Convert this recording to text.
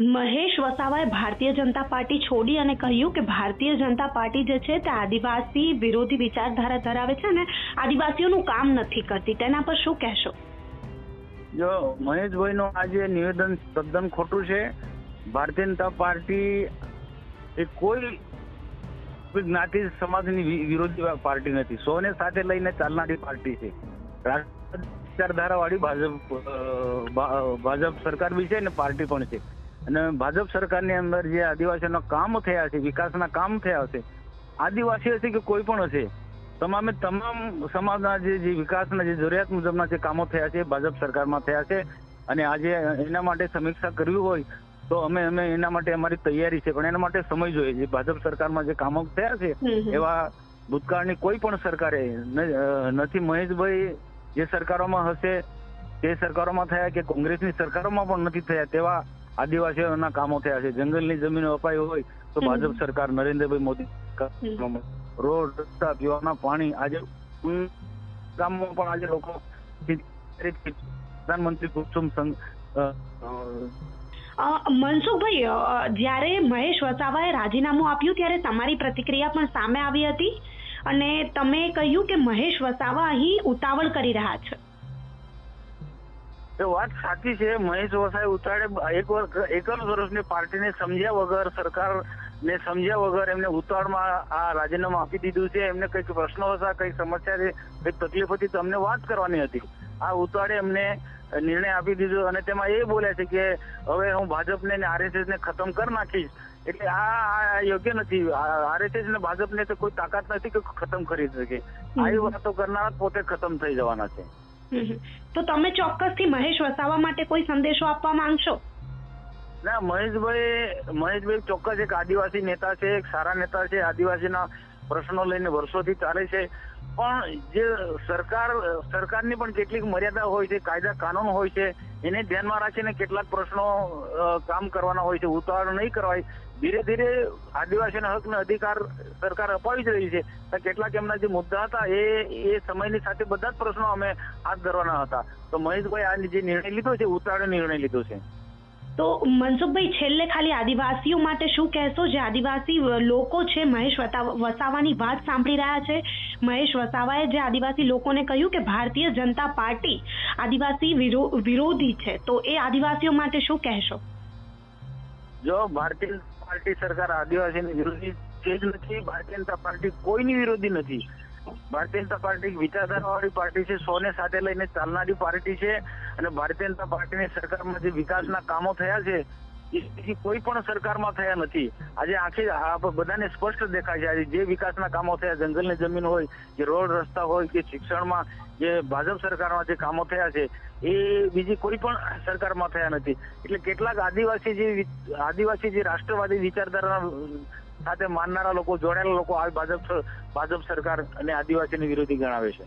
મહેશ વસાવાએ ભારતીય જનતા પાર્ટી છોડી અને કહ્યું કે ભારતીય જનતા પાર્ટી જે છે તે આદિવાસી વિરોધી વિચારધારા ધરાવે છે અને આદિવાસીઓનું કામ નથી કરતી. તેના પર શું કહેશો? જો, મહેશભાઈનું આ જે નિવેદન તદ્દન ખોટું છે. ભારતીય જનતા પાર્ટી એ કોઈ જ્ઞાતિ સમાજની વિરોધી પાર્ટી નથી. સૌને સાથે લઈને ચાલનારી પાર્ટી છે. વિચારધારાવાળી ભાજપ ભાજપ સરકાર બી છે ને પાર્ટી પણ છે. અને ભાજપ સરકારની અંદર જે આદિવાસીઓના કામ થયા છે વિકાસના કામ થયા છે આદિવાસી હશે કે કોઈ પણ હશે તમામે તમામ સમાજના જે વિકાસના જે જરૂરિયાત મુજબના જે કામો થયા છે ભાજપ સરકારમાં થયા છે અને આજે એના માટે સમીક્ષા કરવી હોય તો અમે અમે એના માટે અમારી તૈયારી છે પણ એના માટે સમય જોઈએ છે ભાજપ સરકારમાં જે કામો થયા છે. એવા ભૂતકાળની કોઈ પણ સરકારે નથી મહેશભાઈ જે સરકારોમાં હશે તે સરકારોમાં થયા કે કોંગ્રેસની સરકારોમાં પણ નથી થયા તેવા આદિવાસીઓના કામો થયા છે. જંગલની જમીનો અપાઈ હોય તો ભાજપ સરકાર નરેન્દ્રભાઈ મોદી રોડ રસ્તા પીવાના પાણી આજે ગામમાં પણ આજે લોકો પ્રધાનમંત્રી કુસુમ મનસુખભાઈ જ્યારે મહેશ વસાવાએ રાજીનામું આપ્યું ત્યારે તમારી પ્રતિક્રિયા પણ સામે આવી હતી અને તમે કહ્યું કે મહેશ વસાવા અહીં ઉતાવળ કરી રહ્યા છે. એ વાત સાચી છે. મહેશ વસાઈ ઉતાળે એક વર્ષ એક જ વર્ષની પાર્ટીને સમજ્યા વગર સરકારને સમજ્યા વગર એમને ઉતાવળમાં આ રાજીનામું આપી દીધું છે. એમને કંઈક પ્રશ્નો હતા કંઈક સમસ્યા છે કંઈક તકલીફ હતી તો અમને વાત કરવાની હતી. આ ઉતાળે એમને નિર્ણય આપી દીધો અને તેમાં એ બોલ્યા છે કે હવે હું ભાજપને ને આરએસએસ ને ખતમ કરી નાખીશ. એટલે આ યોગ્ય નથી. આરએસએસ ને ભાજપને તો કોઈ તાકાત નથી કે ખતમ કરી શકે. આવી વાતો કરનારા પોતે ખતમ થઈ જવાના છે. તો તમે ચોક્કસથી મહેશ વસાવા માટે કોઈ સંદેશો આપવા માંગશો? ના, મહેશભાઈ મહેશભાઈ ચોક્કસ એક આદિવાસી નેતા છે, એક સારા નેતા છે, આદિવાસીના પ્રશ્નો લઈને વર્ષોથી ચાલે છે. પણ જે સરકાર, સરકારની પણ કેટલીક મર્યાદા હોય છે, કાયદા, કાનૂન હોય છે, એને ધ્યાનમાં રાખીને કેટલાક પ્રશ્નો કામ કરવાના હોય છે, ઉતાવળ નહીં કરવાય. ધીરે ધીરે આદિવાસીના હક ને અધિકાર સરકાર અપાવી જ રહી છે. તો કેટલાક એમના જે મુદ્દા હતા એ એ સમયની સાથે બધા જ પ્રશ્નો અમે હાથ ધરવાના હતા. તો મહેશભાઈ, આ જે નિર્ણય લીધો છે, ઉતાવળે નિર્ણય લીધો છે. તો મનસુખભાઈ, છેલ્લે ખાલી આદિવાસીઓ માટે શું કહેશો? જે આદિવાસી લોકો છે, મહેશ વસાવાની વાત સાંભળી રહ્યા છે. મહેશ વસાવાએ જે આદિવાસી લોકોને કહ્યું કે ભારતીય જનતા પાર્ટી આદિવાસી વિરો- વિરોધી છે, તો એ આદિવાસીઓ માટે શું કહેશો? જો ભારતીય પાર્ટી સરકાર આદિવાસીની વિરોધી છે જ નથી, ભારતીય જનતા પાર્ટી કોઈની વિરોધી નથી. ભારતીય જનતા પાર્ટી વિચારધારાવાળી પાર્ટી છે, સોને સાથે લઈને ચાલનારી પાર્ટી છે અને ભારતીય જનતા પાર્ટીની સરકારમાં જે વિકાસના કામો થયા છે, એ કોઈ પણ સરકારમાં થયા નથી. આજે આખી બધાને સ્પષ્ટ દેખાય છે, આજે જે વિકાસના કામો થયા, જંગલની જમીન હોય કે રોડ રસ્તા હોય, કે શિક્ષણમાં જે ભાજપ સરકારમાં જે કામો થયા છે, એ બીજી કોઈ પણ સરકારમાં થયા નથી. એટલે કેટલાક આદિવાસી જે આદિવાસી જે રાષ્ટ્રવાદી વિચારધારા સાથે માનનારા લોકો જોડાયેલા લોકો આ ભાજપ ભાજપ સરકાર અને આદિવાસીની વિરોધી ગણાવે છે.